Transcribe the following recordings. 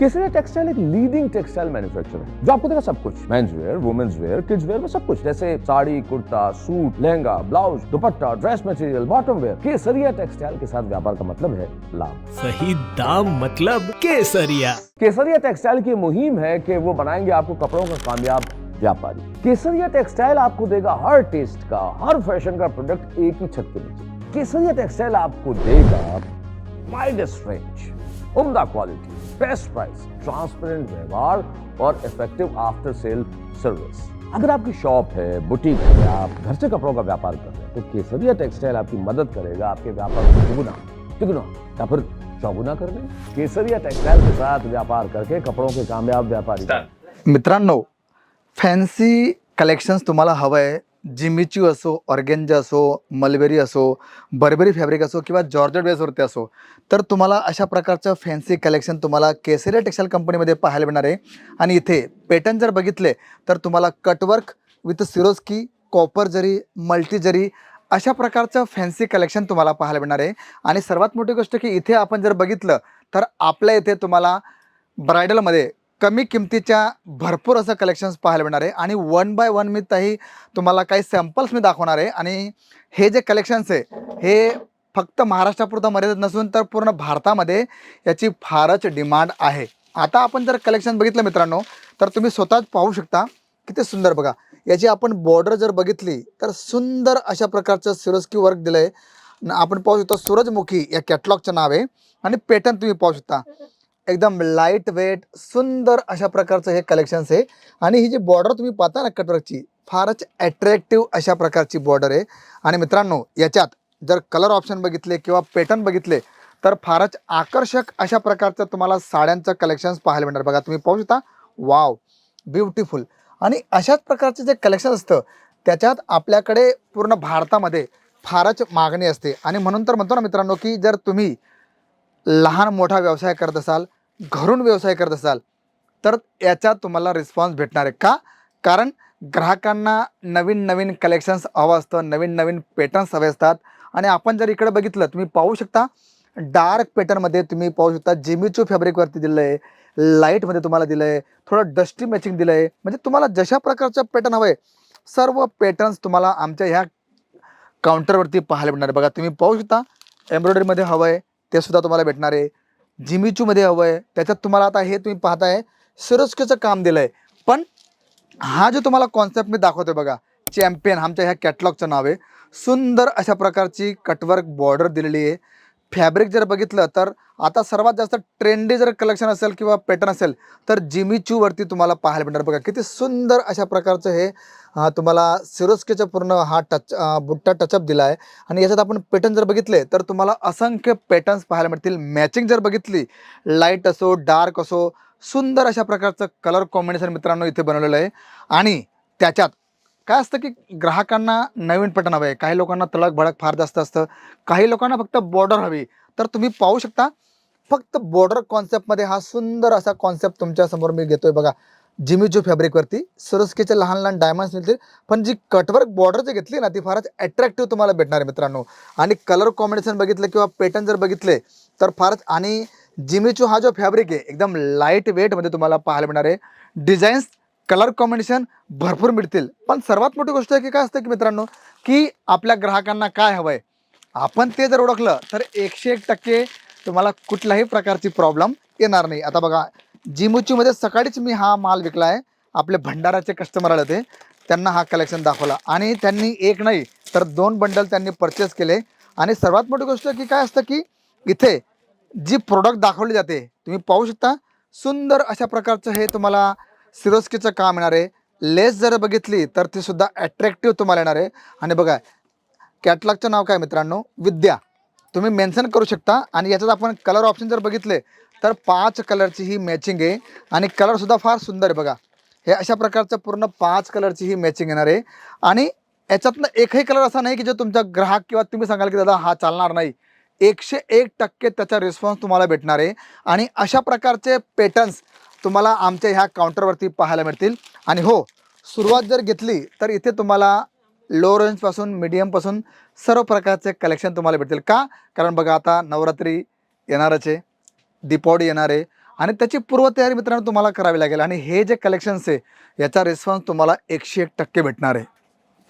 केसरिया textile एक leading textile manufacturer है जो आपको देगा सब कुछ। Men's wear women's wear kids wear में सब कुछ। जैसे sari kurta suit lehenga blouse dupatta dress material bottom wear Kesariya textile के साथ व्यापार का मतलब है लाभ। सही दाम मतलब केसरिया। केसरिया टेक्सटाइल की मुहिम है कि वो बनाएँगे आपको कपड़ों का कामयाब व्यापारी। केसरिया टेक्सटाइल आपको देगा हर टेस्ट का हर फ़ैशन का प्रोडक्ट एक ही छत के नीचे। केसरिया टेक्सटाइल आपको देगा वाइडेस्ट रेंज उम्दा क्वालिटी बेस्ट प्राइस ट्रांसपेरेंट व्यवहार और इफ़ेक्टिव आफ्टर सेल सर्विस अगर आपकी शॉप है बुटीक है, आप घर से कपड़ों का व्यापार कर रहे हैं तो केसरिया टेक्सटाइल आपकी मदद करेगा आपके व्यापार को दुगुना। तिगुना या फिर चौगुना करने केसरिया टेक्सटाइल के साथ व्यापार करके कपड़ों के कामयाब व्यापारी मित्रांनो फॅन्सी कलेक्शन्स तुम्हाला हवं आहे जिमीच्यू असो ऑर्गेंजा असो मलबेरी असो बर्बेरी फॅब्रिक असो किंवा जॉर्जेट बेसवरती असो तर तुम्हाला अशा प्रकारचं फॅन्सी कलेक्शन तुम्हाला केसरिया टेक्सटाईल कंपनीमध्ये पाहायला मिळणार आहे. आणि इथे पेटर्न जर बघितले तर तुम्हाला cutwork with Swarovski copper zari multi zari अशा प्रकारचं फॅन्सी कलेक्शन तुम्हाला पाहायला मिळणार आहे. आणि सर्वात मोठी गोष्ट की इथे आपण जर बघितलं तर आपल्या इथे तुम्हाला ब्रायडलमध्ये कमी किमतीच्या भरपूर असं कलेक्शन्स पाहायला मिळणार आहे. आणि वन बाय वन मी काही तुम्हाला काही सॅम्पल्स मी दाखवणार आहे. आणि हे जे कलेक्शन्स आहे हे फक्त महाराष्ट्रापुरतं मर्यादित नसून तर पूर्ण भारतामध्ये याची फारच डिमांड आहे. आता आपण जर कलेक्शन बघितलं मित्रांनो तर तुम्ही स्वतःच पाहू शकता. किती सुंदर बघा. याची आपण बॉर्डर जर बघितली तर सुंदर अशा प्रकारचं सिरोस्की वर्क दिलं आहे आपण पाहू शकतो सूरजमुखी या कॅटलॉगचं नाव आहे. आणि पॅटर्न तुम्ही पाहू शकता. एकदम लाइट वेट सुंदर अशा प्रकारचं हे कलेक्शन्स आहे. आणि ही जी बॉर्डर तुम्ही पाहता ना कटवर्कची फारच ॲट्रॅक्टिव्ह अशा प्रकारची बॉर्डर आहे. आणि मित्रांनो याच्यात जर कलर ऑप्शन बघितले किंवा पॅटर्न बघितले तर फारच आकर्षक अशा प्रकारचं तुम्हाला साड्यांचं कलेक्शन्स पाहायला मिळणार. बघा तुम्ही पाहू शकता वाव ब्युटिफुल आणि अशाच प्रकारचे जे कलेक्शन असतं त्याच्यात आपल्याकडे पूर्ण भारतामध्ये फारच मागणी असते. आणि म्हणून तर म्हणतो ना मित्रांनो की जर तुम्ही लहान मोठा व्यवसाय करत असाल घरून व्यवसाय करत असाल तर याचा तुम्हाला रिस्पॉन्स भेटणार आहे. का? कारण ग्राहकांना नवीन नवीन कलेक्शन्स हवं असतं नवीन नवीन पॅटर्न्स हवे असतात. आणि आपण जर इकडे बघितलं तुम्ही पाहू शकता डार्क पॅटर्नमध्ये तुम्ही पाहू शकता जिमीचू फॅब्रिकवरती दिलं आहे लाईटमध्ये तुम्हाला दिलं आहे थोडं डस्टी मॅचिंग दिलं आहे म्हणजे तुम्हाला जशा प्रकारचा पॅटर्न हवं आहे सर्व पॅटर्न्स तुम्हाला आमच्या ह्या काउंटरवरती पाहायला मिळणार आहे. बघा तुम्ही पाहू शकता एम्ब्रॉयडरीमध्ये हवं आहे ते सुद्धा तुम्हाला भेटणार आहे. जिमीचूमध्ये हवं आहे. त्याच्यात तुम्हाला आता हे तुम्ही पाहताय सिरोस्केचं काम दिलं आहे पण हा जो तुम्हाला कॉन्सेप्ट मी दाखवतोय बघा चॅम्पियन आमच्या ह्या कॅटलॉगचं नाव आहे. सुंदर अशा प्रकारची कटवर्क बॉर्डर दिलेली आहे. फॅब्रिक जर बघितलं तर आता सर्वात जास्त ट्रेंडी जर कलेक्शन असेल किंवा पॅटर्न असेल तर जिमीचूवरती तुम्हाला पाहायला मिळणार बघा किती सुंदर अशा प्रकारचं हे तुम्हाला सिरोस्केचं पूर्ण हा टच बुट्टा टचअप दिला आहे आणि याच्यात आपण पॅटर्न जर बघितले तर तुम्हाला असंख्य पॅटर्न्स पाहायला मिळतील. मॅचिंग जर बघितली लाइट असो डार्क असो सुंदर अशा प्रकारचं कलर कॉम्बिनेशन मित्रांनो इथे बनवलेलं आहे. आणि त्याच्यात काय असतं की ग्राहकांना नवीन पॅटर्न हवं आहे काही लोकांना तळक भडक फार जास्त असतं काही लोकांना फक्त बॉर्डर हवी. तर तुम्ही पाहू शकता फक्त बॉर्डर कॉन्सेप्टमध्ये हा सुंदर असा कॉन्सेप्ट तुमच्यासमोर मी घेतोय बघा. जिमीचू फॅब्रिकवरती सुरस्कीचे लहान लहान डायमंड्स मिळतील पण जी कटवर्क बॉर्डर जी घेतली ना ती फारच अट्रॅक्टिव्ह तुम्हाला भेटणार आहे मित्रांनो. आणि कलर कॉम्बिनेशन बघितलं किंवा पॅटर्न जर बघितले तर फारच आणि जिमीचू हा जो फॅब्रिक आहे एकदम लाइट वेटमध्ये तुम्हाला पाहायला मिळणार आहे. डिझाईन्स कलर कॉम्बिनेशन भरपूर मिळतील. पण सर्वात मोठी गोष्ट आहे की काय असतं की मित्रांनो की आपल्या ग्राहकांना काय हवं आहे आपण ते जर ओळखलं तर एकशे एक टक्के तुम्हाला कुठल्याही प्रकारची प्रॉब्लेम येणार नाही. आता बघा जिमुचीमध्ये सकाळीच मी हा माल विकला आहे आपले भंडाराचे कस्टमर आले होते. त्यांना हा कलेक्शन दाखवला. आणि त्यांनी एक नाही तर दोन बंडल त्यांनी परचेस केले. आणि सर्वात मोठी गोष्ट की काय असतं की इथे जी प्रोडक्ट दाखवली जाते तुम्ही पाहू शकता सुंदर अशा प्रकारचं हे तुम्हाला सिरोस्कीचं काम येणार आहे. लेस जर बघितली तर ती सुद्धा अट्रॅक्टिव्ह तुम्हाला येणार आहे. आणि बघा कॅटलॉगचं नाव काय मित्रांनो? विद्या. तुम्ही मेन्शन करू शकता आणि याच्यात आपण कलर ऑप्शन जर बघितले तर पाच कलरची ही मॅचिंग आहे. आणि कलरसुद्धा फार सुंदर आहे बघा. हे अशा प्रकारचं पूर्ण पाच कलरची ही मॅचिंग येणार आहे. आणि याच्यातनं एकही कलर असा नाही की जो तुमचा ग्राहक किंवा तुम्ही सांगाल की दादा हा चालणार नाही. एकशे एक टक्के त्याचा रिस्पॉन्स तुम्हाला भेटणार आहे. आणि अशा प्रकारचे पॅटर्न्स तुम्हाला आमच्या ह्या काउंटरवरती पाहायला मिळतील. आणि हो सुरुवात जर घेतली तर इथे तुम्हाला लो रेंजपासून मीडियमपासून सर्व प्रकारचे कलेक्शन तुम्हाला भेटतील. का? कारण बघा आता नवरात्री येणारच आहे दीपावली येणार आहे आणि त्याची पूर्वतयारी मित्रांनो तुम्हाला करावी लागेल. आणि हे जे कलेक्शन्स आहे याचा रिस्पॉन्स तुम्हाला एकशे एक टक्के भेटणार आहे.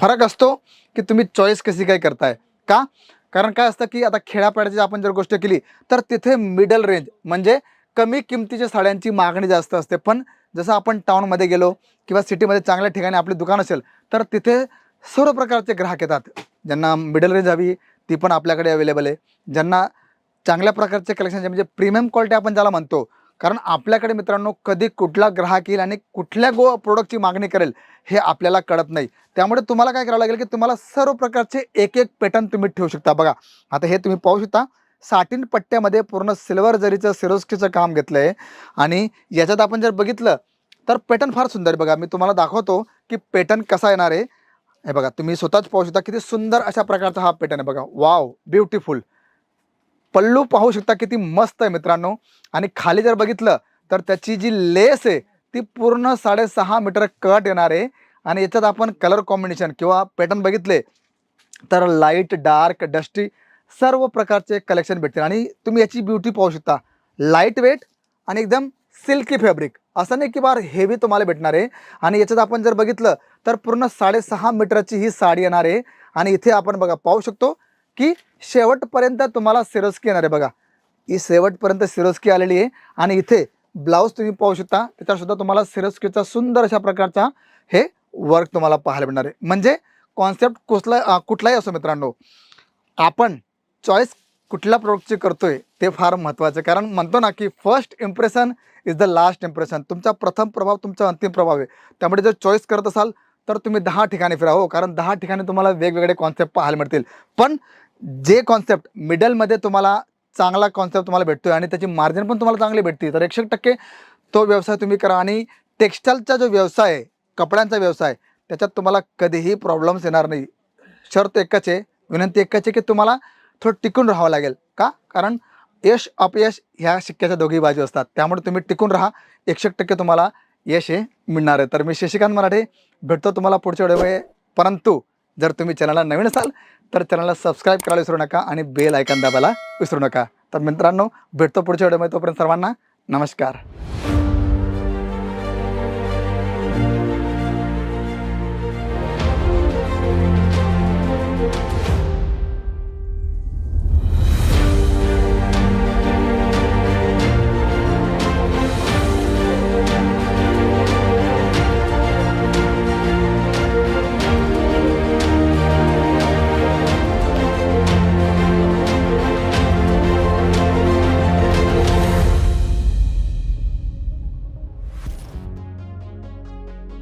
फरक असतो की तुम्ही चॉईस कशी काय करताय. का? कारण काय असतं की आता खेड्यापाड्याची आपण जर गोष्ट केली तर तिथे मिडल रेंज म्हणजे कमी किमतीच्या साड्यांची मागणी जास्त असते. पण जसं आपण टाऊनमध्ये गेलो किंवा सिटीमध्ये चांगल्या ठिकाणी आपली दुकान असेल तर तिथे सर्व प्रकारचे ग्राहक येतात. ज्यांना मिडल रेंज हवी ती पण आपल्याकडे अवेलेबल आहे. ज्यांना चांगल्या प्रकारचे कलेक्शन म्हणजे प्रीमियम क्वालिटी आपण ज्याला म्हणतो कारण आपल्याकडे मित्रांनो कधी कुठला ग्राहक येईल आणि कुठल्या गो प्रोडक्टची मागणी करेल हे आपल्याला कळत नाही. त्यामुळे तुम्हाला काय करावं लागेल की तुम्हाला सर्व प्रकारचे एक एक पॅटर्न तुम्ही ठेवू शकता. बघा आता हे तुम्ही पाहू शकता. साटीन पट्ट्यामध्ये पूर्ण सिल्वर जरीचं सिरोस्कीचं काम घेतलं आहे आणि याच्यात आपण जर बघितलं तर पॅटर्न फार सुंदर आहे बघा. मी तुम्हाला दाखवतो की पॅटर्न कसा येणार आहे. हे बघा तुम्ही स्वतःच पाहू शकता किती सुंदर अशा प्रकारचा हा पॅटर्न आहे बघा. वाव ब्युटिफुल पल्लू पाहू शकता किती मस्त आहे मित्रांनो. आणि खाली जर बघितलं तर त्याची जी लेस आहे ती पूर्ण साडेसहा मीटर कट येणार आहे. आणि याच्यात आपण कलर कॉम्बिनेशन किंवा पॅटर्न बघितले तर लाइट डार्क डस्टी सर्व प्रकारचे कलेक्शन भेटतील. आणि तुम्ही याची ब्युटी पाहू शकता. लाइट वेट आणि एकदम सिल्की फॅब्रिक असं नाही की बार हेवी तुम्हाला भेटणार आहे. आणि याच्यात आपण जर बघितलं तर पूर्ण साडेसहा मीटरची ही साडी येणार आहे. आणि इथे आपण बघा पाहू शकतो की शेवटपर्यंत तुम्हाला सिरोस्की येणार आहे बघा. ही शेवटपर्यंत सिरोस्की आलेली आहे. आणि इथे ब्लाऊज तुम्ही पाहू शकता. त्याच्यासुद्धा तुम्हाला सिरोस्कीचा सुंदर अशा प्रकारचा हे वर्क तुम्हाला पाहायला मिळणार आहे. म्हणजे कॉन्सेप्ट कुठला कुठलाही असो मित्रांनो आपण चॉईस कुठल्या प्रोडक्टची करतोय ते फार महत्त्वाचं आहे. कारण म्हणतो ना की first impression is the last impression तुमचा प्रथम प्रभाव तुमचा अंतिम प्रभाव आहे. त्यामुळे जर चॉईस करत असाल तर तुम्ही दहा ठिकाणी फिरा हो. कारण दहा ठिकाणी तुम्हाला वेगवेगळे कॉन्सेप्ट पाहायला मिळतील. पण जे कॉन्सेप्ट मिडलमध्ये तुम्हाला चांगला कॉन्सेप्ट तुम्हाला भेटतोय आणि त्याची मार्जिन पण तुम्हाला चांगली भेटते तर एकशे टक्के तो व्यवसाय तुम्ही करा. आणि टेक्स्टाईलचा जो व्यवसाय आहे कपड्यांचा व्यवसाय त्याच्यात तुम्हाला कधीही प्रॉब्लेम्स येणार नाही. शर्त एकच आहे विनंती एकच आहे की तुम्हाला थोडं टिकून राहावं लागेल. का? कारण यश अपयश ह्या शिक्क्याच्या दोघी बाजू असतात. त्यामुळे तुम्ही टिकून राहा. एकशे टक्के तुम्हाला यश हे मिळणार आहे. तर मी शशिकांत मराठे भेटतो तुम्हाला पुढच्या वेळेमुळे परंतु जर तुम्ही चॅनलला नवीन असाल तर चॅनलला सबस्क्राईब करायला विसरू नका आणि बेल ऐकन दाबायला विसरू नका. तर मित्रांनो भेटतो पुढच्या वेळेमध्ये. तोपर्यंत सर्वांना नमस्कार.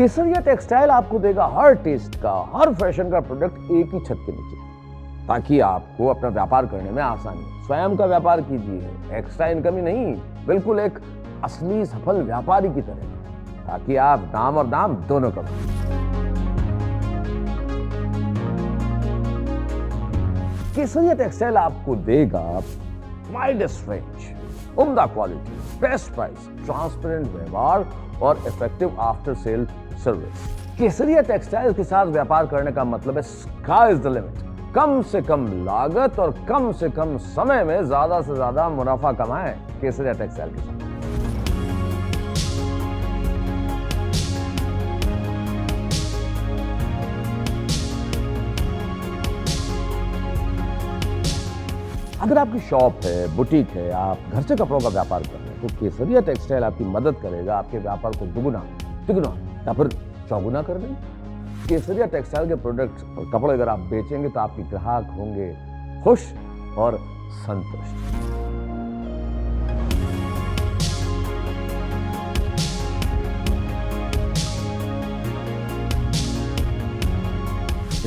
केसरिया टेक्सटाइल आपको देगा हर टेस्ट का, हर फ़ैशन का प्रोडक्ट एक ही छत के नीचे, ताकि आपको अपना व्यापार करने में आसानी स्वयं का व्यापार कीजिए एक्स्ट्रा इनकम ही नहीं, बिल्कुल एक असली सफल व्यापारी की तरह, ताकि आप दाम और दाम दोनों कमाएँ। केसरिया टेक्सटाइल आपको देगा वाइडेस्ट रेंज उम्दा क्वालिटी बेस्ट प्राइस ट्रांसपेरेंट व्यवहार और effective after sale service Kesariya textile के साथ व्यापार करने का मतलब है स्काई इज़ द लिमिट कम से कम लागत और कम से कम समय में ज़्यादा से ज़्यादा मुनाफा कमाएँ केसरिया टेक्सटाइल के साथ। अगर आपकी शॉप है बुटीक है, आप घर से कपड़ों का व्यापार कर रहे हैं तो केसरिया टेक्सटाइल आपकी मदद करेगा, आपके व्यापार को दुगुना, तिगुना। या फिर चौगुना कर देंगे केसरिया टेक्सटाइल के प्रोडक्ट्स और कपड़े अगर आप बेचेंगे तो आपके ग्राहक होंगे खुश और संतुष्ट।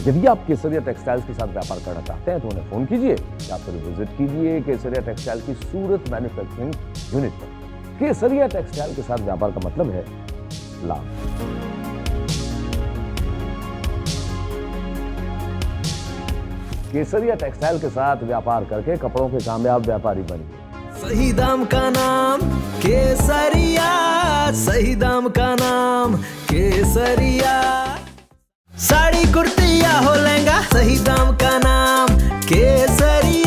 यदि आप केसरिया टेक्सटाइल्स के साथ व्यापार करना चाहते हैं तो उन्हें फ़ोन कीजिए या फिर विज़िट कीजिए केसरिया टेक्सटाइल की सूरत मैन्युफैक्चरिंग यूनिट पर। केसरिया टेक्सटाइल के साथ व्यापार का मतलब है लाभ केसरिया टेक्सटाइल के साथ व्यापार करके कपड़ों के कामयाब व्यापारी बनिए सही दाम का नाम केसरिया, सही दाम का नाम केसरिया। साड़ी कुर्ती या हो लहंगा, सही दाम का नाम केसरिया।